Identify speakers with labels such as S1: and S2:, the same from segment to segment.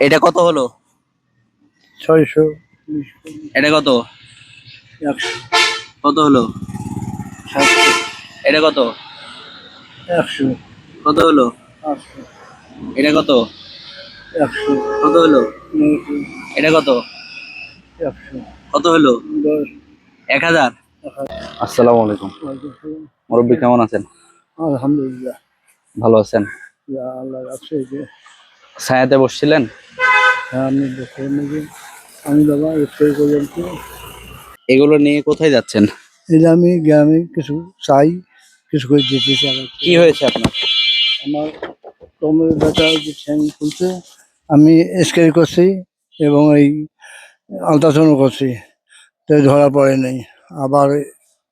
S1: এটা কত হলো?
S2: ছয়শো।
S1: এটা কত?
S2: একশো।
S1: কত হলো?
S2: সাতশো।
S1: এটা কত?
S2: একশো।
S1: কত হলো? এটা কত?
S2: একশো।
S1: কত হলো? এটা কত?
S2: একশো।
S1: কত হলো?
S2: দশ।
S1: এক হাজার। আসসালামু আলাইকুম। মুরব্বী কেমন আছেন?
S2: আলহামদুলিল্লাহ।
S1: ভালো আছেন?
S2: আল্লাহ
S1: ছায়াতে বসছিলেন?
S2: হ্যাঁ আমি বাবা ইফতারি করলাম তো
S1: এগুলো নিয়ে কোথায় যাচ্ছেন?
S2: এই যে আমি গ্রামে কিছু চাই কিছু করে দিতে চাই।
S1: কি হয়েছে আপনার?
S2: আমার কোমরের ব্যথা যে ঠ্যাং খুলছে। আমি স্ক্যান করছি এবং এই আলট্রাসাউন্ড করছি। তো ধরা পড়ে নেই। আবার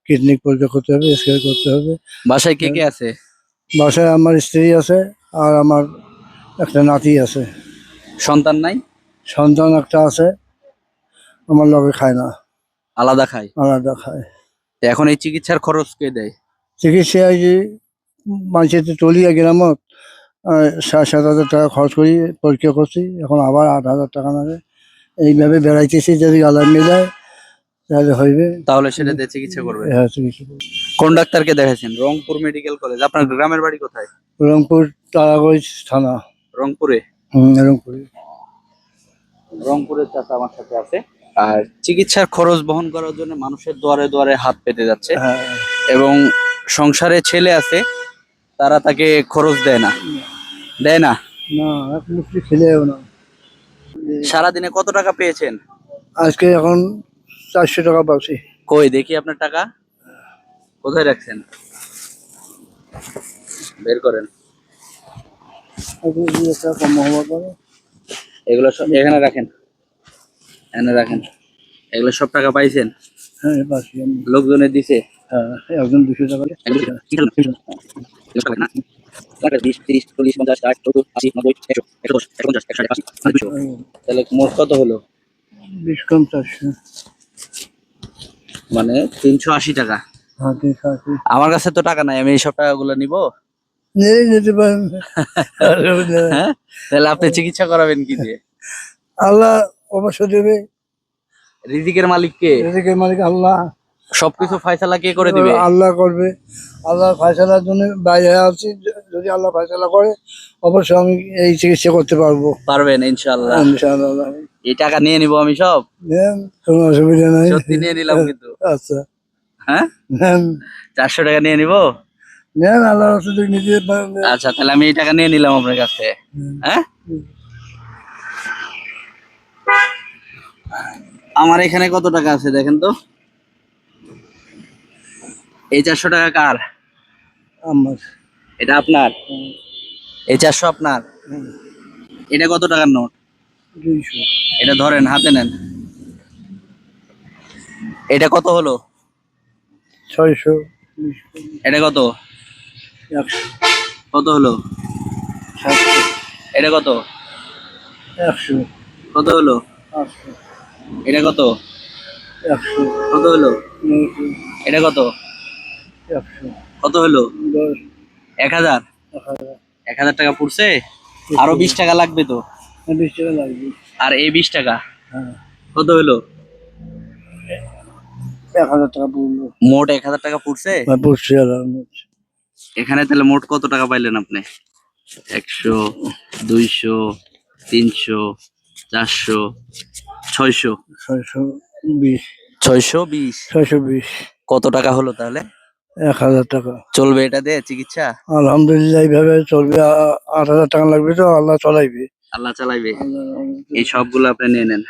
S2: কিডনি পরীক্ষা করতে হবে স্ক্যান করতে হবে।
S1: বাসায় কে কে আছে?
S2: বাসায় আমার স্ত্রী আছে আর আমার একটা নাতি আছে।
S1: সন্তান নাই?
S2: সন্তান একটা আছে। আমার লগে খায় না।
S1: আলাদা খায়?
S2: আলাদা খায়।
S1: তো এখন এই চিকিৎসার খরচ কে দেয়?
S2: চিকিৎসায় যে মানুষের টলিয়া গ্রামত আহ, সাত সাত হাজার টাকা খরচ করি পরীক্ষা করছি এখন আবার আট হাজার টাকা লাগে। এইভাবে বেড়াইতেছি যদি আলাদা মিলায় তাহলে হইবে।
S1: তাহলে সেটা দিয়ে চিকিৎসা করবে।
S2: হ্যাঁ চিকিৎসা করব।
S1: কোন ডাক্তারকে দেখাইছেন? Rangpur medical college. আপনার গ্রামের বাড়ি কোথায়?
S2: রংপুর তারাগঞ্জ থানা।
S1: রংপুরে?
S2: রংপুরে।
S1: রংপুরের চাচা আমার সাথে আছে। আর চিকিৎসার খরচ বহন করার জন্য মানুষের দুয়ারে দুয়ারে হাত পেতে যাচ্ছে।
S2: হ্যাঁ।
S1: এবং সংসারে ছেলে আছে তারা তাকে খরচ দেয় না। দেয় না। সারাদিনে কত টাকা পেয়েছেন?
S2: আজকে এখন চারশো টাকা পাচ্ছি।
S1: কই দেখি আপনার টাকা। কোথায় রাখছেন? বের করেন
S2: আজকে দুই একটা কম হওয়ার পরে
S1: এগুলো সব এখানে রাখেন। এখানে রাখেন। এগুলো সব টাকা পাইছেন?
S2: হ্যাঁ
S1: লোকজনের দিছে?
S2: একজন দুশো টাকা
S1: তাহলে মোট কত হলো?
S2: বিশ কম চারশো
S1: মানে তিনশো আশি টাকা।
S2: হ্যাঁ
S1: আমার কাছে তো টাকা নাই আমি এই সব টাকাগুলো নিব? তাহলে আপনি চিকিৎসা করাবেন কি দিয়ে?
S2: আল্লাহ অবশ্য দেবে।
S1: রিজিকের মালিক কে?
S2: এদিকে মালিক আল্লাহ।
S1: সবকিছু ফয়সালা কে করে দিবে?
S2: আল্লাহ করবে। আল্লাহ ফয়সালার জন্য বাইরে আছি। যদি আল্লাহ ফয়সালা করে অবশ্যই আমি এই চিকিৎসা করতে পারব।
S1: পারবেন ইনশাআল্লাহ।
S2: ইনশাআল্লাহ।
S1: এই টাকা নিয়ে নিব আমি সব?
S2: নেন, কোনো অসুবিধা নাই।
S1: সত্যি নিয়ে নিলাম কিন্তু।
S2: আচ্ছা।
S1: হ্যাঁ? চারশো টাকা নিয়ে নিব?
S2: নেন আল্লাহ রসুল পারেন
S1: আচ্ছা তাহলে আমি এই টাকা নিয়ে নিলাম আপনার কাছে হ্যাঁ? আমার এখানে কত টাকা আছে দেখেন তো? এই চারশো টাকা কার?
S2: আমার।
S1: এটা আপনার? এই চারশো আপনার? এটা কত টাকার নোট? এটা ধরেন হাতে নেন। এটা কত হলো?
S2: ছয়শো।
S1: এটা কত? কত হলো? এটা কত?
S2: একশো।
S1: কত হলো? এটা কত?
S2: একশো।
S1: কত হলো? এটা কত?
S2: একশো।
S1: কত হলো? এক হাজার?
S2: এক হাজার।
S1: টাকা পড়ছে? আরও বিশ টাকা লাগবে তো?
S2: বিশ টাকা লাগবে।
S1: আর এই বিশ টাকা?
S2: হ্যাঁ।
S1: কত হলো?
S2: এক হাজার টাকা পড়ল।
S1: মোট এক হাজার টাকা পড়ছে?
S2: পড়ছে আর
S1: এখানে তাহলে মোট কত টাকা পাইলেন আপনি? একশো দুইশো তিনশো চারশো ছয়শো?
S2: ছয়শো বিশ।
S1: ছয়শো বিশ।
S2: ছয়শো বিশ।
S1: কত টাকা হলো তাহলে?
S2: এক হাজার টাকা।
S1: চলবে এটা দিয়ে চিকিৎসা?
S2: আলহামদুলিল্লাহ এইভাবে চলবে। আট হাজার টাকা লাগবে তো আল্লাহ চলাইবে।
S1: আল্লাহ চালাইবে। এই সবগুলো আপনি নিয়ে নেন।